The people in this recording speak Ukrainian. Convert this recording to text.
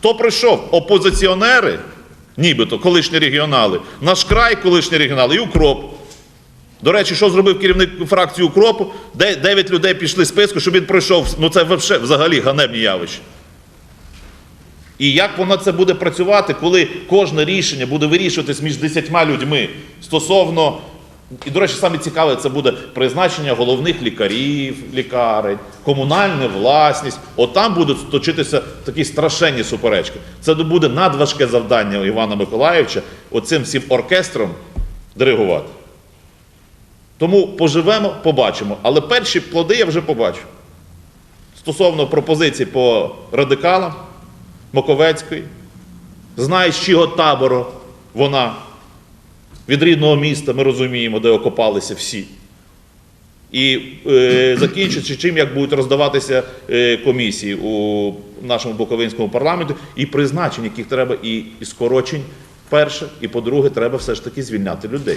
Хто прийшов? Опозиціонери, нібито колишні регіонали, наш край, колишні регіонали і укроп. До речі, що зробив керівник фракції укропу? Де- Дев'ять людей пішли з списку, щоб він пройшов. Ну це взагалі ганебні явища. І як воно це буде працювати, коли кожне рішення буде вирішуватись між десятьма людьми стосовно. І, до речі, саме цікаве, це буде призначення головних лікарів, лікарень, комунальна власність. От там будуть точитися такі страшенні суперечки. Це буде надважке завдання Івана Миколаївича оцим всім оркестром диригувати. Тому поживемо, побачимо. Але перші плоди я вже побачу. Стосовно пропозицій по радикалам Моковецької, знає, з чого табору вона від рідного міста, ми розуміємо, де окопалися всі. І е, закінчуючи чим, як будуть роздаватися е, комісії у нашому Буковинському парламенті, і призначень, яких треба, і, і скорочень, перше, і по-друге, треба все ж таки звільняти людей.